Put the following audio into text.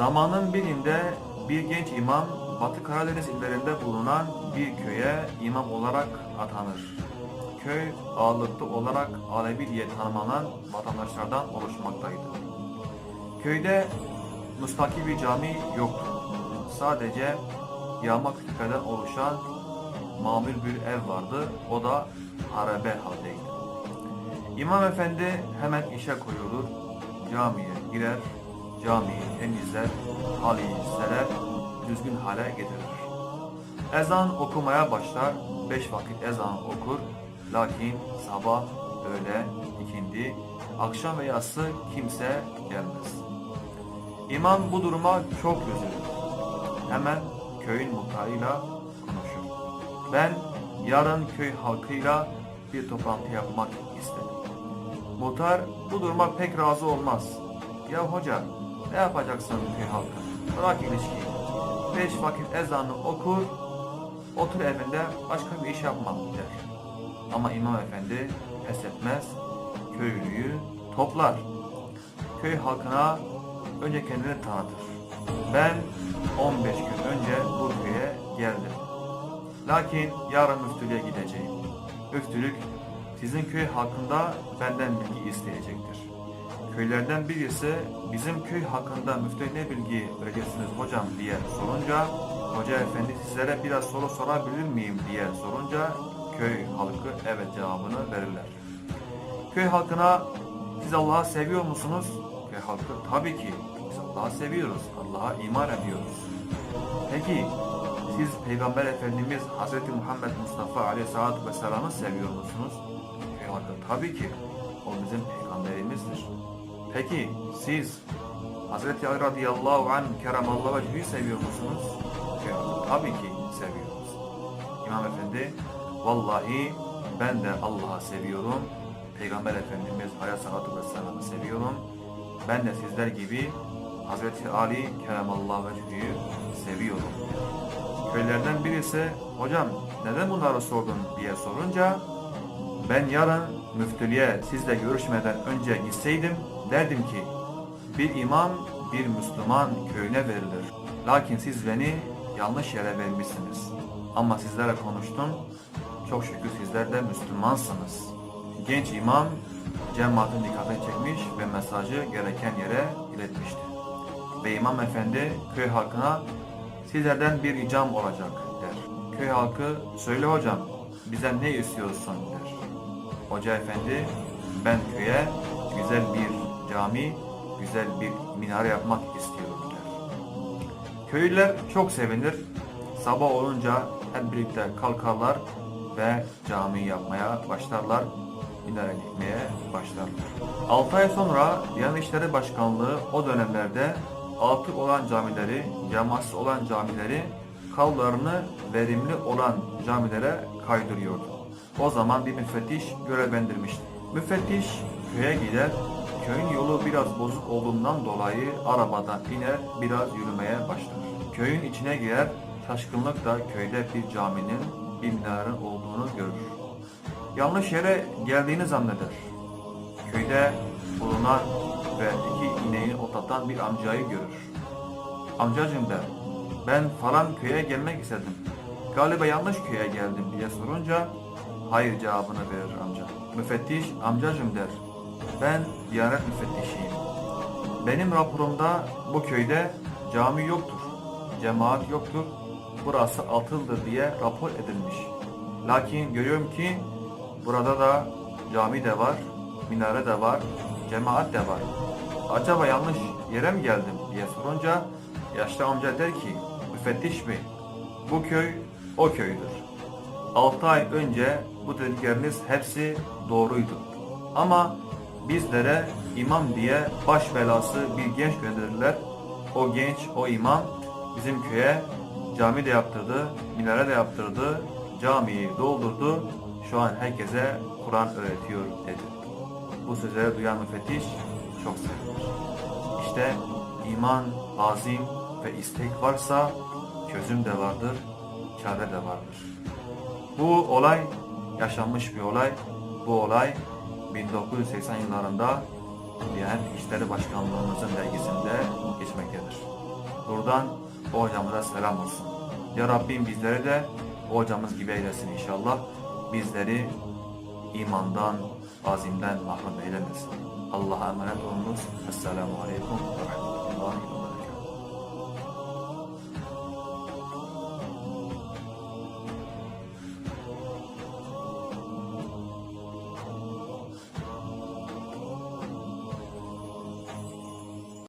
Zamanın birinde bir genç imam Batı Karadeniz illerinde bulunan bir köye imam olarak atanır. Köy ağırlıklı olarak Alevi diye tanımlanan vatandaşlardan oluşmaktaydı. Köyde müstakil bir cami yoktu. Sadece yağma kütüklerden oluşan mamul bir ev vardı. O da harabe haldeydi. İmam efendi hemen işe koyulur, camiye girer, camiyi temizler, halıyı serer, düzgün hale getirir. Ezan okumaya başlar, beş vakit ezan okur, lakin sabah, öğle, ikindi, akşam ve yatsı kimse gelmez. İmam bu duruma çok üzülür. Hemen köyün muhtarıyla konuşur. Ben yarın köy halkıyla bir toplantı yapmak istedim. Muhtar bu duruma pek razı olmaz. Ya hoca ne yapacaksın köy halkı? Bırak ilişkiyi. Beş vakit ezanı okur, otur evinde başka bir iş yapma der. Ama imam efendi pes etmez, köylüyü toplar. Köy halkına önce kendini tanıtır. Ben 15 gün önce bu köye geldim. Lakin yarın müftülüğe gideceğim. Müftülük sizin köy hakkında benden bilgi isteyecektir. Köylerden birisi bizim köy hakkında müftü ne bilgi vereceksiniz hocam diye sorunca hoca efendi sizlere biraz soru sorabilir miyim diye sorunca köy halkı evet cevabını verirler. Köy halkına siz Allah'ı seviyor musunuz? Köy halkı tabii ki biz Allah'ı seviyoruz. Allah'a iman ediyoruz. Peki siz Peygamber Efendimiz Hz. Muhammed Mustafa Aleyhisselatü Vesselam'ı seviyor musunuz? Köy halkı tabii ki o bizim peygamberimizdir. Peki siz Hz. Ali radıyallahu anh keremallahu vecihü seviyor musunuz? Halkı tabii ki seviyoruz. İmam Efendi vallahi ben de Allah'ı seviyorum. Peygamber Efendimiz Aleyhisselatü Vesselam'ı seviyorum. Ben de sizler gibi Hazreti Ali Keremallahu Vecihü'yü seviyorum. Köylerden birisi, hocam neden bunları sordun diye sorunca, ben yarın müftülüğe sizle görüşmeden önce gitseydim, derdim ki, bir imam bir Müslüman köyüne verilir. Lakin siz beni yanlış yere vermişsiniz. Ama sizlerle konuştum, çok şükür sizler de Müslümansınız. Genç imam cemaatin dikkatini çekmiş ve mesajı gereken yere iletmişti. Ve imam efendi köy halkına sizlerden bir ricam olacak der. Köy halkı söyle hocam bize ne istiyorsun der. Hoca efendi ben köye güzel bir cami, güzel bir minare yapmak istiyorum der. Köylüler çok sevinir. Sabah olunca hep birlikte kalkarlar ve cami yapmaya başlarlar. Minare dikmeye başlarlar. 6 ay sonra Diyanet İşleri Başkanlığı o dönemlerde atıl olan camileri, cemaatsiz olan camileri kavlarını verimli olan camilere kaydırıyordu. O zaman bir müfettiş görevlendirmişti. Müfettiş köye gider, köyün yolu biraz bozuk olduğundan dolayı arabadan iner, biraz yürümeye başlar. Köyün içine girer, şaşkınlıkla köyde bir caminin, bir minarenin olduğunu görür. Yanlış yere geldiğini zanneder. Köyde bulunan ve iki ineği otlatan bir amcayı görür. Amcacım der, ben falan köye gelmek istedim. Galiba yanlış köye geldim diye sorunca, hayır cevabını verir amca. Müfettiş, amcacım der, ben Diyanet müfettişiyim. Benim raporumda bu köyde cami yoktur, cemaat yoktur, burası atıldır diye rapor edilmiş. Lakin görüyorum ki burada da cami de var, minare de var, cemaat de var. Acaba yanlış yere mi geldim diye sorunca yaşlı amca der ki müfettiş bey bu köy o köydür. 6 ay önce bu dedikleriniz hepsi doğruydu. Ama bizlere imam diye baş belası bir genç gönderdiler. O genç, o imam bizim köye cami de yaptırdı, minare de yaptırdı, camiyi doldurdu. Şu an herkese Kur'an öğretiyor dedi. Bu sözleri duyan müfettiş çok sevinir. İşte iman, azim ve istek varsa çözüm de vardır, çare de vardır. Bu olay yaşanmış bir olay. Bu olay 1980 yıllarında Diyanet İşleri Başkanlığımızın dergisinde geçmektedir. buradan o hocamıza selam olsun. Ya Rabbim bizleri de o hocamız gibi eylesin inşallah. Bizleri imandan, azimden mahrum eylemesin. Allah'a emanet olunuz. Esselamu Aleyküm ve